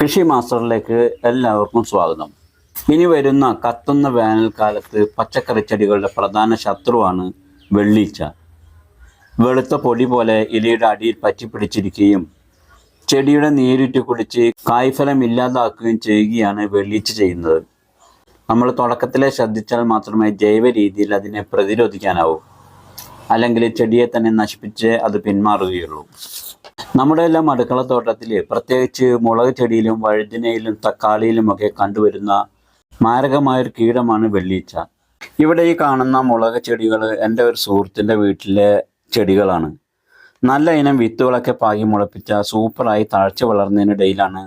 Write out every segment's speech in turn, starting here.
കൃഷി മാസ്റ്ററിലേക്ക് എല്ലാവർക്കും സ്വാഗതം. ഇനി വരുന്ന കത്തുന്ന വേനൽക്കാലത്ത് പച്ചക്കറി ചെടികളുടെ പ്രധാന ശത്രുവാണ് വെള്ളീച്ച. വെളുത്ത പൊടി പോലെ ഇലയുടെ അടിയിൽ പറ്റിപ്പിടിച്ചിരിക്കുകയും ചെടിയുടെ നീരുറ്റി കുടിച്ച് കായ്ഫലം ഇല്ലാതാക്കുകയും ചെയ്യുകയാണ് വെള്ളീച്ച ചെയ്യുന്നത്. നമ്മൾ തുടക്കത്തിലെ ശ്രദ്ധിച്ചാൽ മാത്രമേ ജൈവ രീതിയിൽ അതിനെ പ്രതിരോധിക്കാനാവൂ. അല്ലെങ്കിൽ ചെടിയെ തന്നെ നശിപ്പിച്ച് അത് പിന്മാറുകയുള്ളൂ. നമ്മുടെ എല്ലാം അടുക്കളത്തോട്ടത്തിൽ പ്രത്യേകിച്ച് മുളക് ചെടിയിലും വഴുതിനയിലും തക്കാളിയിലും ഒക്കെ കണ്ടുവരുന്ന മാരകമായൊരു കീടമാണ് വെള്ളീച്ച. ഇവിടെ ഈ കാണുന്ന മുളക് ചെടികൾ എന്റെ ഒരു സുഹൃത്തിന്റെ വീട്ടിലെ ചെടികളാണ്. നല്ല ഇനം വിത്തുകളൊക്കെ പാകി മുളപ്പിച്ച സൂപ്പറായി താഴ്ച വളർന്നതിനിടയിലാണ്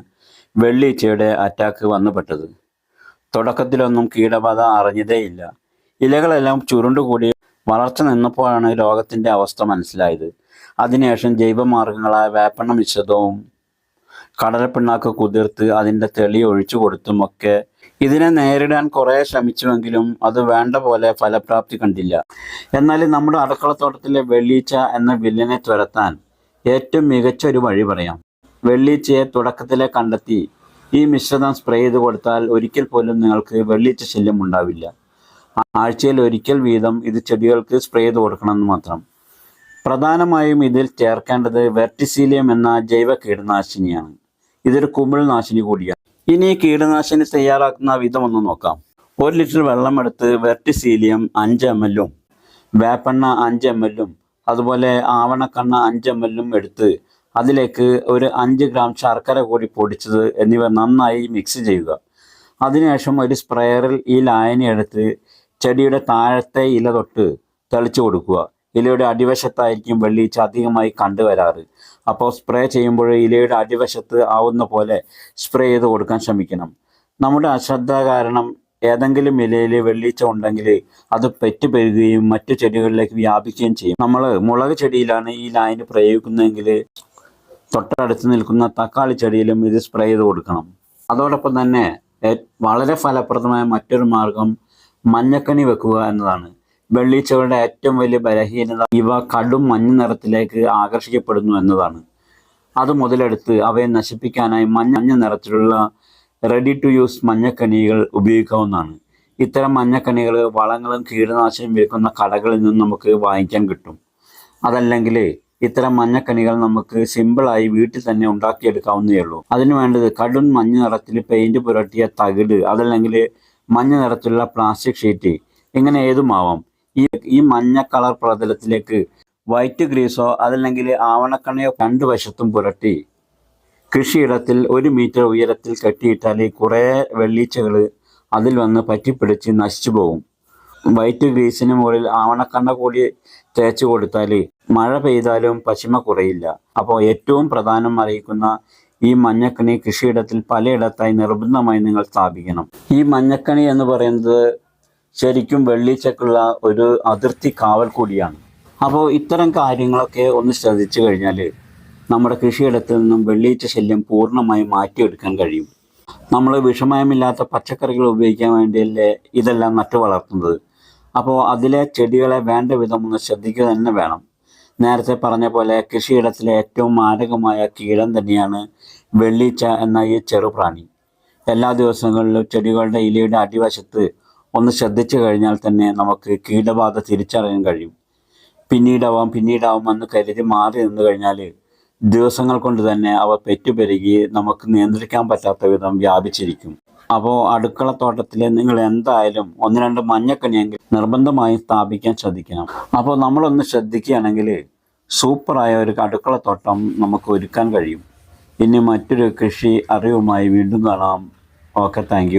വെള്ളീച്ചയുടെ അറ്റാക്ക് വന്നുപെട്ടത്. തുടക്കത്തിലൊന്നും കീടബാധ അറിഞ്ഞതേയില്ല. ഇലകളെല്ലാം ചുരുണ്ടുകൂടി വളർച്ച നിന്നപ്പോഴാണ് രോഗത്തിന്റെ അവസ്ഥ മനസ്സിലായത്. അതിനുശേഷം ജൈവമാർഗങ്ങളായ വേപ്പണ്ണ മിശ്രിതവും കടലപ്പിണ്ണാക്ക് കുതിർത്ത് അതിന്റെ തെളി ഒഴിച്ചു കൊടുത്തുമൊക്കെ ഇതിനെ നേരിടാൻ കുറേ ശ്രമിച്ചുവെങ്കിലും അത് വേണ്ട പോലെ ഫലപ്രാപ്തി കണ്ടില്ല. എന്നാൽ നമ്മുടെ അടുക്കളത്തോട്ടത്തിലെ വെള്ളീച്ച എന്ന വില്ലനെ തുരത്താൻ ഏറ്റവും മികച്ച ഒരു വഴി പറയാം. വെള്ളീച്ചയെ തുടക്കത്തിലെ കണ്ടെത്തി ഈ മിശ്രിതം സ്പ്രേ ചെയ്ത് കൊടുത്താൽ ഒരിക്കൽ പോലും നിങ്ങൾക്ക് വെള്ളീച്ച ശല്യം ഉണ്ടാവില്ല. ആഴ്ചയിൽ ഒരിക്കൽ വീതം ഇത് ചെടികൾക്ക് സ്പ്രേ ചെയ്ത് കൊടുക്കണമെന്ന് മാത്രം. പ്രധാനമായും ഇതിൽ ചേർക്കേണ്ടത് വെർട്ടിസീലിയം എന്ന ജൈവ കീടനാശിനിയാണ്. ഇതൊരു കുമിൾ നാശിനി കൂടിയാണ്. ഇനി കീടനാശിനി തയ്യാറാക്കുന്ന വിധം ഒന്ന് നോക്കാം. ഒരു ലിറ്റർ വെള്ളമെടുത്ത് വെർട്ടിസീലിയം അഞ്ച് എം എല്ലും വേപ്പെണ്ണ അഞ്ച് എം എല്ലും അതുപോലെ ആവണക്കണ്ണ അഞ്ച് എം എല്ലും എടുത്ത് അതിലേക്ക് ഒരു അഞ്ച് ഗ്രാം ശർക്കര കൂടി പൊടിച്ചത് എന്നിവ നന്നായി മിക്സ് ചെയ്യുക. അതിനുശേഷം ഒരു സ്പ്രെയറിൽ ഈ ലായനി എടുത്ത് ചെടിയുടെ താഴത്തെ ഇല തൊട്ട് തെളിച്ചു കൊടുക്കുക. ഇലയുടെ അടിവശത്തായിരിക്കും വെള്ളീച്ച അധികമായി കണ്ടുവരാറ്. അപ്പോൾ സ്പ്രേ ചെയ്യുമ്പോൾ ഇലയുടെ അടിവശത്ത് ആവുന്ന പോലെ സ്പ്രേ ചെയ്ത് കൊടുക്കാൻ ശ്രമിക്കണം. നമ്മുടെ അശ്രദ്ധ കാരണം ഏതെങ്കിലും ഇലയിൽ വെള്ളീച്ച ഉണ്ടെങ്കിൽ അത് പെറ്റുപെരുകയും മറ്റു ചെടികളിലേക്ക് വ്യാപിക്കുകയും ചെയ്യും. നമ്മൾ മുളക് ചെടിയിലാണ് ഈ ലൈന് പ്രയോഗിക്കുന്നതെങ്കിൽ തൊട്ടടുത്ത് നിൽക്കുന്ന തക്കാളി ചെടിയിലും ഇത് സ്പ്രേ ചെയ്ത് കൊടുക്കണം. അതോടൊപ്പം തന്നെ വളരെ ഫലപ്രദമായ മറ്റൊരു മാർഗം മഞ്ഞക്കണി വെക്കുക എന്നതാണ്. വെള്ളീച്ചകളുടെ ഏറ്റവും വലിയ ബലഹീനത ഇവ കടും മഞ്ഞ നിറത്തിലേക്ക് ആകർഷിക്കപ്പെടുന്നു എന്നതാണ്. അത് മുതലെടുത്ത് അവയെ നശിപ്പിക്കാനായി മഞ്ഞ നിറത്തിലുള്ള റെഡി ടു യൂസ് മഞ്ഞക്കണികൾ ഉപയോഗിക്കാവുന്നതാണ്. ഇത്തരം മഞ്ഞക്കണികൾ വളങ്ങളും കീടനാശിനിയും വിൽക്കുന്ന കടകളിൽ നിന്ന് നമുക്ക് വാങ്ങിക്കാൻ കിട്ടും. അതല്ലെങ്കിൽ ഇത്തരം മഞ്ഞക്കണികൾ നമുക്ക് സിമ്പിളായി വീട്ടിൽ തന്നെ ഉണ്ടാക്കിയെടുക്കാവുന്നതേ ഉള്ളൂ അതിന് വേണ്ടത് കടും മഞ്ഞ നിറത്തിൽ പെയിന്റ് പുരട്ടിയ തകിട് അതല്ലെങ്കിൽ മഞ്ഞ നിറത്തിലുള്ള പ്ലാസ്റ്റിക് ഷീറ്റ് ഇങ്ങനെ ഏതുമാവാം? ഈ ഈ മഞ്ഞ കളർ പ്രതലത്തിലേക്ക് വൈറ്റ് ഗ്രീസോ അതല്ലെങ്കിൽ ആവണക്കണയോ രണ്ടു വശത്തും പുരട്ടി. കൃഷിയിടത്തിൽ ഒരു മീറ്റർ ഉയരത്തിൽ കെട്ടിയിട്ടാൽ ഈ കുറേ വെള്ളീച്ചകൾ അതിൽ വന്ന് പറ്റിപ്പിടിച്ച് നശിച്ചു പോകും. വൈറ്റ് ഗ്രീസിന് മുകളിൽ ആവണക്കണ്ണ കൂടി തേച്ച് കൊടുത്താൽ മഴ പെയ്താലും പശിമ കുറയില്ല. അപ്പോൾ ഏറ്റവും പ്രധാനം അറിയിക്കുന്ന ഈ മഞ്ഞക്കണി കൃഷിയിടത്തിൽ പലയിടത്തായി നിർബന്ധമായി നിങ്ങൾ സ്ഥാപിക്കണം. ഈ മഞ്ഞക്കണി എന്ന് പറയുന്നത് ശരിക്കും വെള്ളിച്ചക്കുള്ള ഒരു അതിർത്തി കാവൽ കൂടിയാണ്. അപ്പോൾ ഇത്തരം കാര്യങ്ങളൊക്കെ ഒന്ന് ശ്രദ്ധിച്ചു കഴിഞ്ഞാൽ നമ്മുടെ കൃഷിയിടത്തിൽ നിന്നും വെള്ളീച്ച ശല്യം പൂർണമായി മാറ്റിയെടുക്കാൻ കഴിയും. നമ്മൾ വിഷമയമില്ലാത്ത പച്ചക്കറികൾ ഉപയോഗിക്കാൻ വേണ്ടിയല്ലേ ഇതെല്ലാം നട്ടു വളർത്തുന്നത് അപ്പോൾ അതിലെ ചെടികളെ വേണ്ട വിധം ഒന്ന് ശ്രദ്ധിക്കുക തന്നെ വേണം. നേരത്തെ പറഞ്ഞ പോലെ കൃഷിയിടത്തിലെ ഏറ്റവും മാരകമായ കീടം തന്നെയാണ് വെള്ളീച്ച എന്ന ഈ ചെറുപ്രാണി എല്ലാ ദിവസങ്ങളിലും ചെടികളുടെ ഇലയുടെ അടിവശത്ത് ഒന്ന് ശ്രദ്ധിച്ചു കഴിഞ്ഞാൽ തന്നെ നമുക്ക് കീടബാധ തിരിച്ചറിയാൻ കഴിയും. പിന്നീടാവാം എന്ന് കരുതി മാറി നിന്ന് കഴിഞ്ഞാൽ ദിവസങ്ങൾ കൊണ്ട് തന്നെ അവ പെറ്റുപെരുകി നമുക്ക് നിയന്ത്രിക്കാൻ പറ്റാത്ത വിധം വ്യാപിച്ചിരിക്കും. അപ്പോൾ അടുക്കളത്തോട്ടത്തിൽ നിങ്ങൾ എന്തായാലും ഒന്ന് രണ്ട് മഞ്ഞക്കണിയെങ്കിൽ നിർബന്ധമായും സ്ഥാപിക്കാൻ ശ്രദ്ധിക്കണം. അപ്പോൾ നമ്മളൊന്ന് ശ്രദ്ധിക്കുകയാണെങ്കിൽ സൂപ്പറായ ഒരു അടുക്കളത്തോട്ടം നമുക്ക് ഒരുക്കാൻ കഴിയും. ഇനി മറ്റൊരു കൃഷി അറിവുമായി വീണ്ടും കാണാം. Okay thank